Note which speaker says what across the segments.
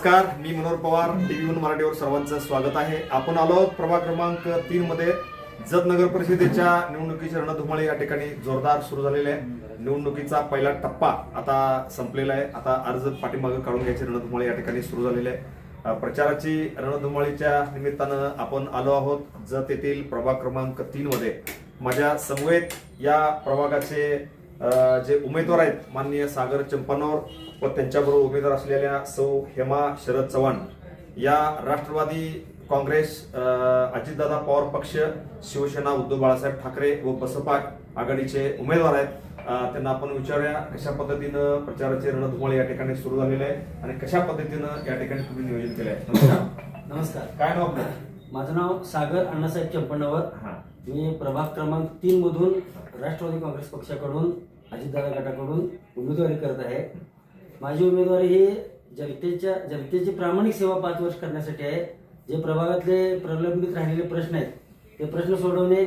Speaker 1: नमस्कार मी Manohar Pawar TV one मराठीवर सर्वांचं स्वागत आहे. आपण आलो आहोत प्रभाग क्रमांक तीन मध्ये. जत नगर परिषदेच्या निवडणुकीची रणधुमाळी या ठिकाणी जोरदार सुरू झालेली आहे. निवडणुकीचा पहिला टप्पा आता संपलेला आहे. आता अर्ज पाठीमागं काढून घ्यायची रणधुमाळी या ठिकाणी सुरू झालेली आहे. प्रचाराची रणधुमाळीच्या निमित्तानं आपण आलो आहोत. जत येथील प्रभाग क्रमांक तीन मध्ये. माझ्या समवेत या प्रभागाचे जे उमेदवार आहेत माननीय सागर चंपानोर व त्यांच्याबरोबर उमेदवार असलेल्या सौ हेमा शरद चव्हाण या राष्ट्रवादी काँग्रेस अजितदादा पवार पक्ष शिवसेना उद्धव बाळासाहेब ठाकरे व बसपा आघाडीचे उमेदवार आहेत. त्यांना आपण विचारूया कशा पद्धतीनं प्रचाराची रणधुमाळी या ठिकाणी सुरू झालेली आहे आणि कशा पद्धतीनं या ठिकाणी तुम्ही नियोजन केलं आहे नमस्कार.
Speaker 2: नमस्कार.
Speaker 1: काय नाव आपलं?
Speaker 2: माझं नाव सागर अण्णासाहेब चंपण्णावर
Speaker 1: हा.
Speaker 2: मी प्रभाग क्रमांक तीन मधून राष्ट्रवादी काँग्रेस पक्षाकडून अजितदादा गटाकडून उमेदवारी करत आहे. माझी उमेदवारी ही जनतेच्या जनतेची प्रामाणिक सेवा पाच वर्ष करण्यासाठी आहे. जे प्रभागातले प्रलंबित राहिलेले प्रश्न आहेत ते प्रश्न सोडवणे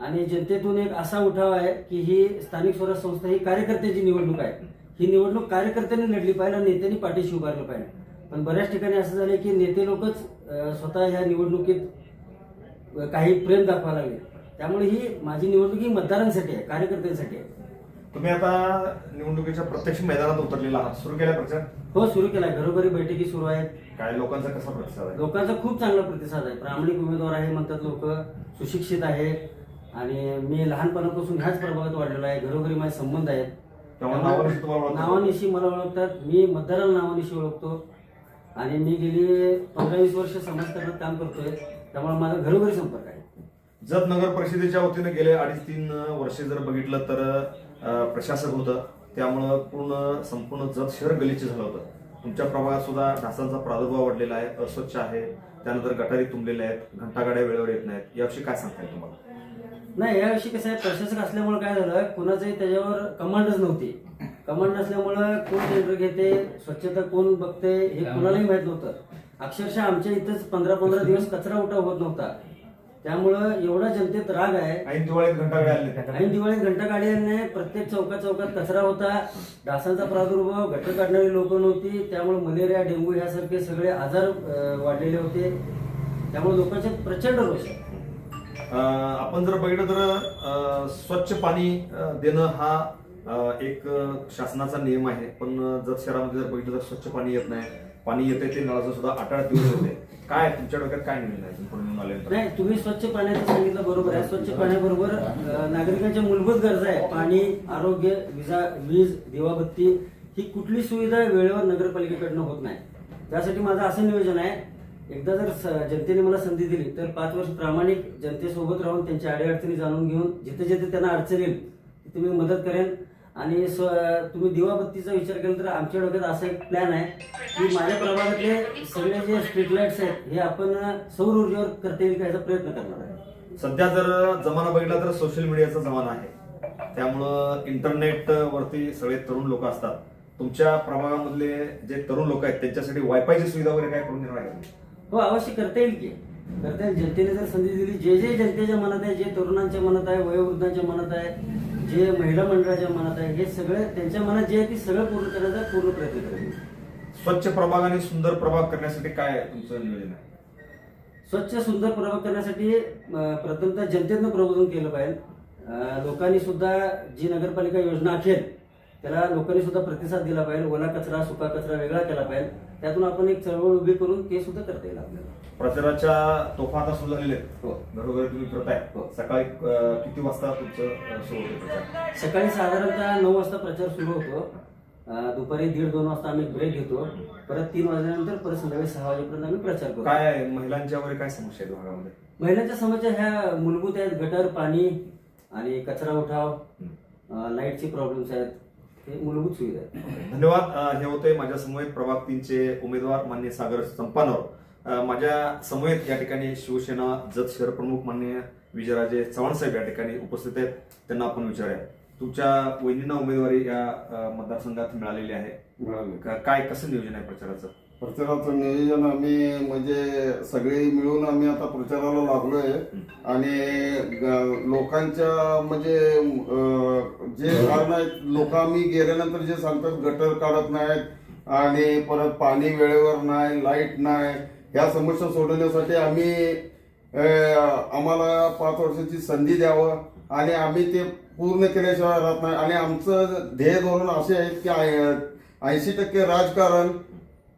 Speaker 2: आणि जनतेतून एक असा उठाव आहे की ही स्थानिक स्वराज्य संस्था ही कार्यकर्त्याची निवडणूक आहे. ही निवडणूक कार्यकर्त्यांनी लढली पाहिजे आणि नेत्यांनी पाठीशी उभारलं पाहिजे. पण बऱ्याच ठिकाणी असं झालं की नेते लोकच स्वतः ह्या निवडणुकीत काही प्रेम दाखवा लागले. त्यामुळे ही माझी निवडणूक ही मतदारांसाठी आहे कार्यकर्त्यांसाठी आहे.
Speaker 1: तुम्ही आता निवडणुकीच्या प्रत्यक्ष मैदानात उतरलेला आहात. सुरू केला प्रचार?
Speaker 2: हो सुरू केलाय घरोघरी बैठकी सुरू आहेत.
Speaker 1: काय लोकांचा कसा प्रतिसाद आहे?
Speaker 2: लोकांचा खूप चांगला प्रतिसाद आहे. प्रामाणिक उमेदवार आहे म्हणतात लोक सुशिक्षित आहे. आणि मी लहानपणापासून ह्याच प्रभागात वाढलेलो आहे. घरोघरी माझे संबंध आहेत.
Speaker 1: त्यामुळे नावानिशी तुम्हाला ओळखतात.
Speaker 2: नावानिशी मला ओळखतात. मी मतदाराला नावानिशी ओळखतो. आणि मी गेली पंधरा वीस वर्ष समाजकारणात काम करतोय. त्यामुळे माझा घरोघरी संपर्क आहे.
Speaker 1: जत नगर परिषदेच्या वतीने गेले अडीच तीन वर्षे जर बघितलं तर प्रशासक होतं. त्यामुळं पूर्ण संपूर्ण जत शहर गलिच्छ झालं होतं. तुमच्या प्रभागात सुद्धा ढासांचा प्रादुर्भाव वाढलेला आहे अस्वच्छ आहे. त्यानंतर गटारी तुंबलेल्या आहेत घंटागाड्या वेळेवर येत नाहीत. याविषयी काय सांगता तुम्हाला?
Speaker 2: नाही याविषयी कसं आहे प्रशासक असल्यामुळे काय झालं कोणाचंही त्याच्यावर कमांडच नव्हती. कमांड नसल्यामुळं कोण टेंडर घेते स्वच्छता कोण बघते हे कोणालाही माहीत नव्हतं. अक्षरशः आमच्या इथंच पंधरा पंधरा दिवस कचरा उठाव होत नव्हता. त्यामुळं एवढा जनतेत राग आहे.
Speaker 1: ऐन दिवाळीत आले
Speaker 2: आणि दिवाळीत घंटा गाड्याने प्रत्येक चौकात चौकात कचरा होता. डासांचा प्रादुर्भाव घट काढणारी लोक नव्हती. त्यामुळे मलेरिया डेंग्यू यासारखे सगळे आजार अं, वाढलेले होते. त्यामुळे लोकांचे प्रचंड रोष आहे.
Speaker 1: आपण जर बघितलं तर अं, स्वच्छ पाणी अं, देणं हा अं, एक अं, शासनाचा नियम आहे. पण अं, जत शहरामध्ये जर बघितलं तर स्वच्छ पाणी येत नाही. पाणी येते ते नळाचं सुद्धा आठ आठ दिवस येते काय तुमच्या डोक्यात काय निर्णय
Speaker 2: नाही तुम्ही स्वच्छ पाण्याचं सांगितलं बरोबर आहे. स्वच्छ पाण्याबरोबर नागरिकांच्या मूलभूत गरजा आहे पाणी आरोग्य विजा वीज दिवाबत्ती ही कुठली सुविधा वेळेवर नगरपालिकेकडनं होत नाही. त्यासाठी माझं असं नियोजन आहे एकदा जर स- जनतेने मला संधी दिली तर पाच वर्ष प्रामाणिक जनतेसोबत राहून त्यांच्या अडीअडचणी जाणून घेऊन जिथे जिथे त्यांना अडचण येईल तिथे मी मदत करेन. आणि स्व- तुम्ही दिवाबत्तीचा विचार केला तर आमच्या डोक्यात असा एक प्लॅन आहे की माझ्या प्रभागातले सगळे जे स्ट्रीट लाईट्स आहेत हे आपण सौर ऊर्जेवर करता येईल का याचा प्रयत्न करणार आहे?
Speaker 1: सध्या जर जमाना बघितला तर सोशल मीडियाचा जमाना आहे. त्यामुळं इंटरनेट वरती सगळे तरुण लोक असतात. तुमच्या प्रभागामधले जे तरुण लोक आहेत त्यांच्यासाठी वायफायची सुविधा वगैरे काय करून देणार आहे
Speaker 2: हो अवश्य करता येईल की. करता येईल. जनतेने जर संधी दिली जे जे जनतेच्या मनात आहे जे तरुणांच्या मनात आहे वयोवृद्धांच्या मनात आहे जे महिला मंडळाच्या मनात आहे हे सगळं त्यांच्या मनात जे आहे ते सगळं पूर्ण करण्याचा पूर्ण प्रयत्न करेल.
Speaker 1: स्वच्छ प्रभाग आणि सुंदर प्रभाग करण्यासाठी काय तुमचं नियोजन आहे
Speaker 2: स्वच्छ सुंदर प्रभाग करण्यासाठी अं, प्रथमतः जनतेनं प्रबोधन केलं पाहिजे. अं, लोकांनी सुद्धा जी नगरपालिका योजना आखेल त्याला लोकांनी सुद्धा प्रतिसाद दिला पाहिजे. ओला कचरा सुका कचरा वेगळा केला पाहिजे. त्यातून आपण एक चळवळ उभी करून ते सुद्धा करता येईल आपल्याला.
Speaker 1: प्रचाराच्या तोफा आता सुरू झालेल्या आहेत.
Speaker 2: हो.
Speaker 1: घरोघरी तुम्ही फिरताय.
Speaker 2: हो.
Speaker 1: सकाळी अं, किती वाजता तुमचं सुरू होते प्रचार?
Speaker 2: सकाळी साधारणतः नऊ वाजता प्रचार सुरू होतो. अं, दुपारी दीड दोन वाजता आम्ही ब्रेक घेतो. परत तीन वाजल्यानंतर परत संध्याकाळी सहा वाजेपर्यंत आम्ही प्रचार करतो.
Speaker 1: काय आहे? महिलांच्या वगैरे काय समस्या आहेत भागामध्ये?
Speaker 2: महिलांच्या समस्या ह्या मूलभूत आहेत. गटर पाणी आणि कचरा उठाव. अं, लाईटचे प्रॉब्लेम्स आहेत. हे मूलभूत सुविधा आहेत.
Speaker 1: धन्यवाद. अं, हे होते माझ्यासमोर प्रभाग तीनचे उमेदवार मान्य सागर संपानवर अं, माझ्यासमोर या ठिकाणी शिवसेना जत शहर प्रमुख मान्य विजयराजे चव्हाण साहेब या ठिकाणी उपस्थित आहेत. त्यांना आपण विचारूया. तुमच्या वहिनींना उमेदवारी या अं, मतदारसंघात मिळालेली आहे.
Speaker 3: मिळाले
Speaker 1: का- काय कसं नियोजन आहे प्रचाराचं?
Speaker 3: प्रचाराचं नियोजन आम्ही म्हणजे सगळे मिळून आम्ही आता प्रचाराला लागलोय. आणि लोकांच्या म्हणजे जे कारण आहेत लोक आम्ही गेल्यानंतर जे सांगतात गटर काढत नाहीत आणि परत पाणी वेळेवर नाही लाइट नाही ह्या समस्या सोडवण्यासाठी आम्ही आम्हाला पाच वर्षाची संधी द्यावं आणि आम्ही ते पूर्ण केल्याशिवाय राहत नाही. आणि आमचं ध्येय धोरण असे आहेत की ऐंशी टक्के राजकारण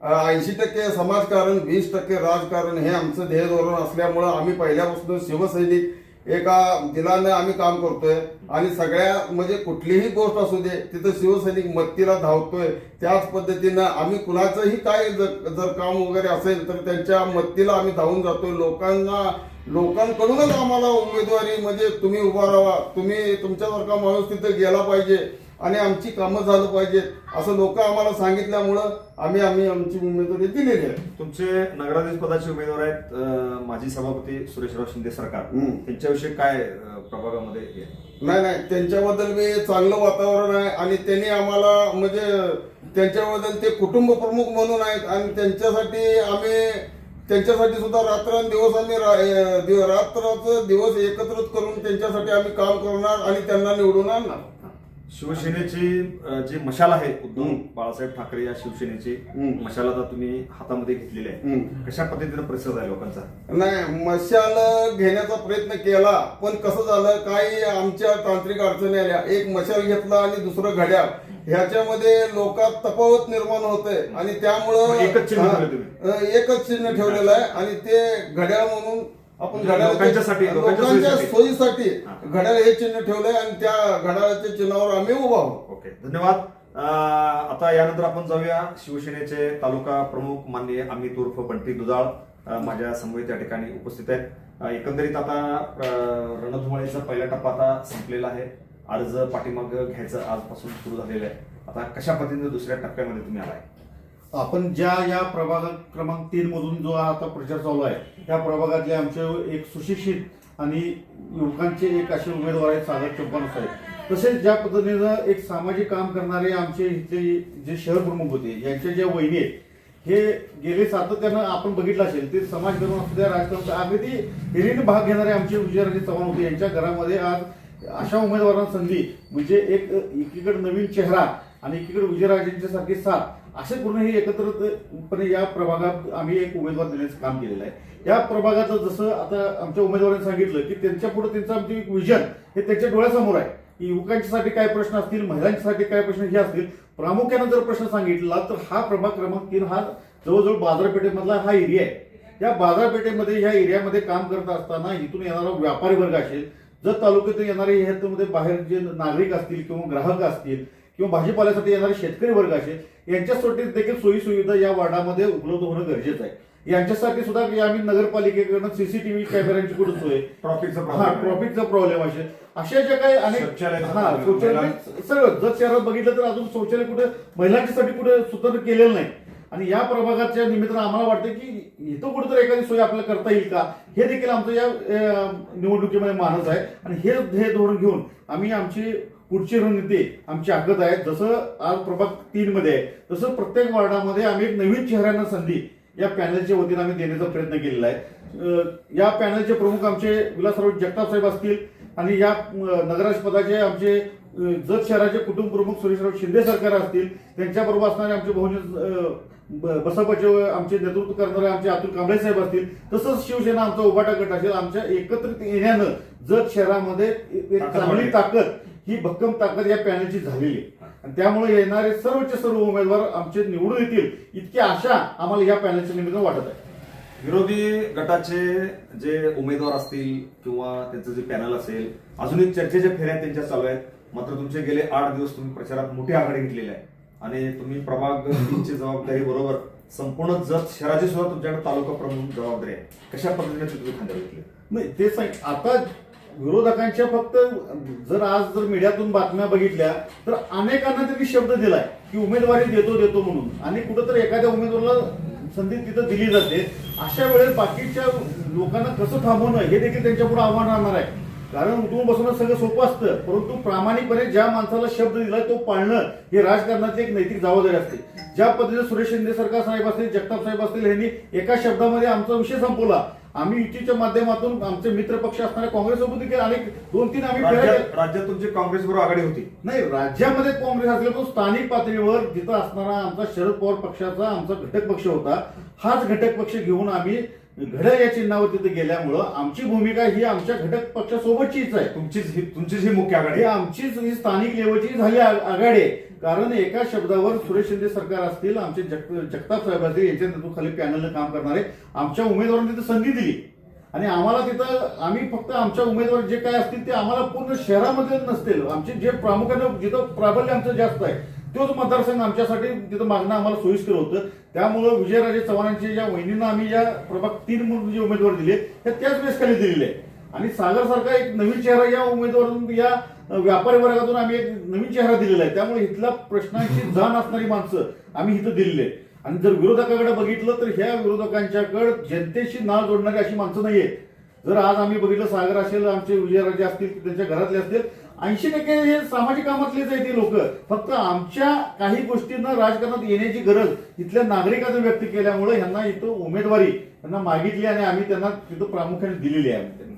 Speaker 3: ऐंशी टक्के समाजकारण वीस टक्के राजकारण हे आमचं ध्येय धोरण असल्यामुळं आम्ही पहिल्यापासून शिवसैनिक एका दिलानं आम्ही काम करतोय. आणि सगळ्या म्हणजे कुठलीही गोष्ट असू दे तिथं शिवसैनिक मत्तीला धावतोय. त्याच पद्धतीनं आम्ही कुणाचंही काय जर जर काम वगैरे असेल तर त्यांच्या मत्तीला आम्ही धावून जातोय. लोकांना लोकांकडूनच आम्हाला उमेदवारी म्हणजे तुम्ही उभा राहा. तुम्ही तुमच्यासारखा माणूस तिथं गेला पाहिजे. आणि आमची कामं झालं पाहिजेत असं लोक आम्हाला सांगितल्यामुळं आम्ही आम्ही आमची उमेदवारी दिलेली आहे.
Speaker 1: तुमचे नगराधीश पदाचे उमेदवार आहेत अं, माजी सभापती सुरेशराव शिंदे सरकार.
Speaker 3: हम्म.
Speaker 1: त्यांच्याविषयी काय अं, प्रभागामध्ये हे? आहे?
Speaker 3: नाही नाही. त्यांच्याबद्दल मी चांगलं वातावरण आहे आणि त्यांनी आम्हाला म्हणजे त्यांच्याबद्दल ते कुटुंब प्रमुख म्हणून आहेत आणि त्यांच्यासाठी आम्ही त्यांच्यासाठी सुद्धा रात्रंदिवस आम्ही रा- अं, दिव- रात्राचं दिवस एकत्रित करून त्यांच्यासाठी आम्ही काम करणार आणि त्यांना निवडून आणणार.
Speaker 1: शिवसेनेची जी मशाल आहे उद्धव. बाळासाहेब ठाकरे या शिवसेनेची. मशाल आता तुम्ही हातामध्ये घेतलेली आहे. कशा पद्धतीने प्रतिसाद आहे लोकांचा?
Speaker 3: नाही मशाल घेण्याचा प्रयत्न केला पण कसं झालं काही आमच्या तांत्रिक अडचणी आल्या. एक मशाल घेतला आणि दुसरं घड्याळ. ह्याच्यामध्ये लोकात तफावत निर्माण होते आणि त्यामुळं
Speaker 1: एकच चिन्ह
Speaker 3: ठेवलेलं आहे. आणि ते घड्याळ म्हणून आपण
Speaker 1: म्हणजे लोकांच्यासाठी, लोकांच्या सोयीसाठी. हा.
Speaker 3: घड्याळ हे चिन्ह ठेवलंय आणि त्या घड्याळाच्या चिन्हावर आम्ही उभा आहोत.
Speaker 1: ओके धन्यवाद. आता यानंतर आपण जाऊया शिवसेनेचे तालुका प्रमुख माननीय अमित उर्फ बंटी दुधाळ माझ्या समवेत या ठिकाणी उपस्थित आहेत. एकंदरीत आता रणधुमाळीचा पहिला टप्पा आता संपलेला आहे. अर्ज पाठीमाग घ्यायचं आजपासून सुरू झालेलं आहे. आता कशा पद्धतीने दुसऱ्या टप्प्यामध्ये तुम्ही आलाय?
Speaker 4: आपण ज्या या प्रभाग क्रमांक तीन मधून जो आता प्रचार चालू आहे त्या प्रभागातले आमचे एक सुशिक्षित आणि युवकांचे एक असे उमेदवार आहेत सागर चौपान साहेब. तसेच ज्या पद्धतीनं एक सामाजिक काम करणारे आमचे इथले जे शहर प्रमुख होते यांच्या ज्या वहिनी आहेत हे गेले सातत्यानं आपण बघितलं असेल ते समाजकारण असू द्या राजकारण अगदी हिरीने भाग घेणारे आमचे विजयराजे चव्हाण होते यांच्या घरामध्ये आज अशा उमेदवारांना संधी म्हणजे एक एकीकडे नवीन चेहरा आणि एकीकडे विजयराजेंच्या सारखी साथ असे पूर्ण हे एकत्रितपणे या प्रभागात आम्ही एक उमेदवार देण्याचं काम केलेलं आहे. या प्रभागाचं जसं आता आमच्या उमेदवारांनी सांगितलं की त्यांच्या पुढे त्यांचं आमचं एक विजन हे त्यांच्या डोळ्यासमोर आहे. की युवकांच्यासाठी काय प्रश्न असतील महिलांच्यासाठी काय प्रश्न हे असतील प्रामुख्यानं जर प्रश्न सांगितला तर हा प्रभाग क्रमांक तीन हा जवळजवळ बाजारपेठेमधला हा एरिया आहे. या बाजारपेठेमध्ये या एरियामध्ये काम करत असताना इथून येणारा व्यापारी वर्ग असेल जर तालुक्यातून येणारे ह्याच्यामध्ये बाहेर जे नागरिक असतील किंवा ग्राहक असतील किंवा भाजीपाल्यासाठी येणारे शेतकरी वर्ग असेल यांच्यासाठी देखील सोयी सुविधा या वार्डामध्ये उपलब्ध होणं गरजेचं आहे. यांच्यासाठी सुद्धा आम्ही नगरपालिकेकडनं सीसीटीव्ही कॅमेऱ्यांची कुठे सोय?
Speaker 1: ट्रॉफिकचा
Speaker 4: हा. ट्रॉफिकचा प्रॉब्लेम असेल. अशा ज्या काही अनेक हा शौचालय सगळं जर शहरात बघितलं तर अजून शौचालय कुठे महिलांच्यासाठी कुठे सुधार केलेलं नाही. आणि या प्रभागाच्या निमित्तानं आम्हाला वाटतं की इथं कुठेतरी एखादी सोय आपल्याला करता येईल का? हे देखील आमचं या निवडणुकीमध्ये मानस आहे. आणि हे हे धोरण घेऊन आम्ही आमची पुढची रणनीती आमची आखत आहे जसं आज प्रभाग तीन मध्ये आहे तसं प्रत्येक वार्डामध्ये आम्ही एक नवीन चेहऱ्यांना संधी या पॅनलच्या वतीनं आम्ही देण्याचा प्रयत्न केलेला आहे. या पॅनलचे प्रमुख आमचे विलासराव जगताप साहेब असतील आणि या अ, नगराध्यक्ष पदाचे आमचे जत शहराचे कुटुंब प्रमुख सुरेशराव शिंदे सरकार असतील त्यांच्याबरोबर असणारे आमचे बहुजन बसपाचे आमचे नेतृत्व करणारे आमचे अतुल कांबळे साहेब असतील तसंच शिवसेना आमचा उभाटा गट असेल आमच्या एकत्रित येण्यानं जत शहरामध्ये एक चांगली. ताकद ही भक्कम ताकद या पॅनलची झालेली आहे. आणि त्यामुळे येणारे सर्वचे सर्व उमेदवार आमचे निवडून येतील इतकी आशा आम्हाला या पॅनलच्या निमित्तानं वाटत आहे.
Speaker 1: विरोधी गटाचे जे उमेदवार असतील किंवा त्यांचं जे पॅनल असेल अजूनही चर्चेच्या फेऱ्या त्यांच्या चालू आहेत. मात्र तुमचे गेले आठ दिवस तुम्ही प्रचारात मोठी आघाडी घेतलेली आहे. आणि तुम्ही प्रभाग तीनची जबाबदारी बरोबर संपूर्ण जत शहराची सुद्धा तुमच्याकडे तालुका प्रमुख जबाबदारी आहे. कशा पद्धतीने ते तुम्ही खांद्यावर घेतली
Speaker 4: नाही तेच सांग आता विरोधकांच्या फक्त जर आज जर मीडियातून बातम्या बघितल्या तर अनेकांना त्यांनी शब्द दिलाय की उमेदवारी देतो देतो म्हणून. आणि कुठंतरी एखाद्या उमेदवाराला संधी तिथं दिली जाते. अशा वेळेस बाकीच्या लोकांना कसं थांबवणं हे देखील त्यांच्यापुढे आव्हान राहणार आहे. कारण उठून बसवणं सगळं सोपं असतं. परंतु प्रामाणिकपणे ज्या माणसाला शब्द दिलाय तो पाळणं हे राजकारणाची एक नैतिक जबाबदारी असते. ज्या पद्धतीने सुरेश शिंदे सरकार साहेब असतील जगताप साहेब असतील यांनी एका शब्दामध्ये आमचा विषय संपवला. आम्ही युतीच्या माध्यमातून आमचे मित्र पक्ष असणाऱ्या काँग्रेससोबत देखील अनेक दोन तीन आम्ही
Speaker 1: राज्यात तुमची काँग्रेस बरोबर आघाडी होती.
Speaker 4: नाही राज्यामध्ये काँग्रेस असले पण स्थानिक पातळीवर जिथं असणारा आमचा शरद पवार पक्षाचा आमचा घटक पक्ष होता हाच घटक पक्ष घेऊन आम्ही घड्याळ या चिन्हावर तिथे गेल्यामुळं आमची भूमिका ही आमच्या घटक पक्षासोबतचीच आहे.
Speaker 1: तुमचीच ही तुमचीच ही मुख्य आघाडी.
Speaker 4: ही
Speaker 1: आहे.
Speaker 4: आमचीच ही स्थानिक लेवलची झाली आ- आघाडी. आहे कारण एका शब्दावर सुरेश शिंदे सरकार असतील आमचे जग- जगताप साहेब असतील यांच्या नेतृत्वाखाली पॅनलनं काम करणारे आमच्या उमेदवारांनी तिथं संधी दिली. आणि आम्हाला तिथं आम्ही फक्त आमच्या उमेदवार जे काय असतील ते आम्हाला पूर्ण शहरामध्ये नसतील. आमचे जे प्रामुख्याने जिथं प्राबल्य आमचं जास्त आहे तोच मतदारसंघ आमच्यासाठी तिथं मागणं आम्हाला सोयीस्कर होतं. त्यामुळं विजयराजे चव्हाणांच्या ज्या वहिनींना आम्ही ज्या प्रभाग तीन म्हणून जे उमेदवार दिले त्या त्याच वेळेस दिलेले आहे. आणि सागर सारखा एक नवीन चेहरा या उमेदवारातून या व्यापारी वर्गातून आम्ही एक नवीन चेहरा दिलेला आहे. त्यामुळे इथल्या प्रश्नांची जाण असणारी माणसं आम्ही इथं दिलेली आहे. आणि जर विरोधकाकडे बघितलं तर ह्या विरोधकांच्याकडे जनतेशी नाळ जोडणारी अशी माणसं नाहीये. जर आज आम्ही बघितलं सागर असेल आमचे विजयराजे असतील त्यांच्या घरातले असतील ऐंशी टक्के हे सामाजिक कामातलेच आहे ती लोक. फक्त आमच्या काही गोष्टींना राजकारणात येण्याची गरज इथल्या नागरिकांनी व्यक्त केल्यामुळे यांना इथं उमेदवारी त्यांना मागितली आणि आम्ही त्यांना तिथं प्रामुख्याने दिलेली आहे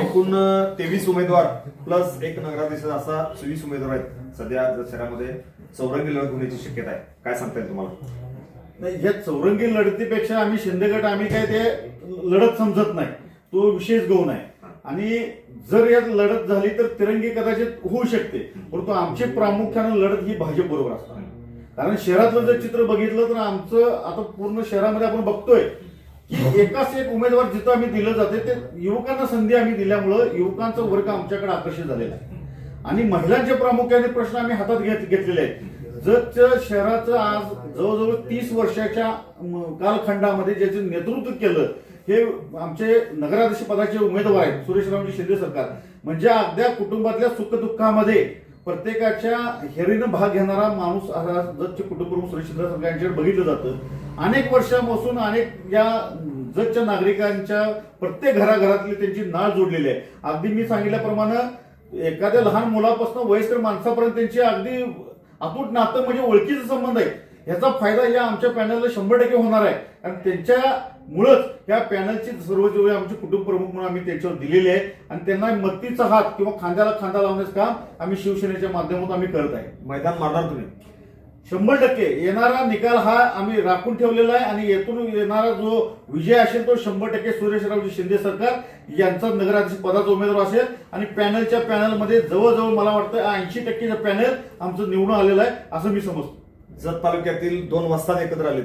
Speaker 1: एकूण तेवीस उमेदवार प्लस एक नगराध्यक्ष असा चोवीस उमेदवार आहेत सध्या शहरामध्ये चौरंगी लढत होण्याची शक्यता आहे. काय सांगता येईल तुम्हाला?
Speaker 4: नाही ह्या चौरंगी लढतीपेक्षा आम्ही शिंदेगड आम्ही काय ते लढत समजत नाही. तो विशेष गौण आहे. आणि जर यात लढत झाली तर तिरंगी कदाचित होऊ शकते. परंतु आमची प्रामुख्यानं लढत ही भाजप बरोबर असणार. कारण शहरातलं जर चित्र बघितलं तर आमचं आता पूर्ण शहरामध्ये आपण बघतोय की एकाच एक उमेदवार जिथं आम्ही दिलं जाते ते युवकांना संधी आम्ही दिल्यामुळं युवकांचा वर्ग आमच्याकडे आकर्षित झालेला आहे. आणि महिलांचे प्रामुख्याने प्रश्न आम्ही हातात घेत घेतलेले आहेत. जर शहराचं आज जवळजवळ तीस वर्षाच्या कालखंडामध्ये ज्याचं नेतृत्व केलं हे आमचे नगराध्यक्ष पदाचे उमेदवार आहेत सुरेशरावजी शिंदे सरकार. म्हणजे अगद्या कुटुंबातल्या सुखदुःखामध्ये प्रत्येकाच्या हेरीनं भाग घेणारा माणूस हा जतचे कुटुंबप्रमुख सुरेश शिंदे सरकार यांच्याकडे बघितलं जातं. अनेक वर्षापासून अनेक या जतच्या नागरिकांच्या प्रत्येक घराघरातली त्यांची नाळ जोडलेली आहे. अगदी मी सांगितल्याप्रमाणे एखाद्या लहान मुलापासून वयस्कर माणसापर्यंत त्यांची अगदी अतूट नातं म्हणजे ओळखीचा संबंध आहे. याचा फायदा या आमच्या पॅनलला शंभर टक्के होणार आहे. कारण त्यांच्यामुळंच या पॅनलची सर्व जेवढे आमचे कुटुंब प्रमुख म्हणून आम्ही त्यांच्यावर दिलेले आहे. आणि त्यांना मत्तीचा हात किंवा खांद्याला खांदा लावण्याचं काम आम्ही शिवसेनेच्या माध्यमातून आम्ही करत आहे.
Speaker 1: मैदान मारणार तुम्ही?
Speaker 4: शंभर टक्के. येणारा निकाल हा आम्ही राखून ठेवलेला आहे आणि येथून येणारा जो विजय असेल तो शंभर टक्के सुरेशरावजी शिंदे सरकार यांचा नगराध्यक्ष पदाचा उमेदवार असेल. आणि पॅनलच्या पॅनलमध्ये जवळजवळ मला वाटतं ऐंशी टक्के पॅनल आमचं निवडून आलेलं आहे असं मी समजतो.
Speaker 1: जत तालुक्यातील दोन वस्ताद एकत्र आले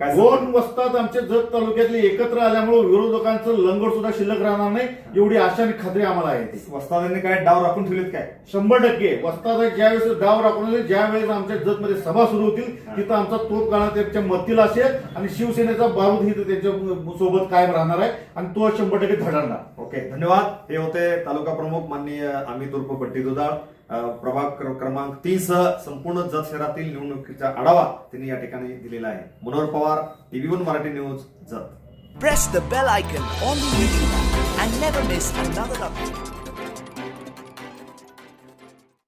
Speaker 1: काय
Speaker 4: दोन वस्तात आमच्या जत तालुक्यातले एकत्र आल्यामुळे विरोधकांचं लंगड सुद्धा शिल्लक राहणार नाही एवढी आशा आणि खात्री आम्हाला आहे
Speaker 1: वस्तादांनी काय डाव राखून ठेवलेत काय?
Speaker 4: शंभर टक्के. वस्तात ज्यावेळेस डाव राखून ज्या वेळेस आमच्या जतमध्ये सभा सुरू होतील तिथं आमचा तोप गाणं त्यांच्या मतीला असेल आणि शिवसेनेचा बारूद ही त्यांच्यासोबत कायम राहणार आहे आणि तो शंभर टक्के धडणार
Speaker 1: ओके धन्यवाद. हे होते तालुका प्रमुख माननीय अमित उर्फ बट्टी दुधाळ. प्रभाग क्र- क्रमांक तीन सह संपूर्ण जत शहरातील निवडणुकीचा आढावा त्यांनी या ठिकाणी दिलेला आहे Manohar Pawar TV one Marathi news Jat
Speaker 5: press the bell icon on the and never miss another update.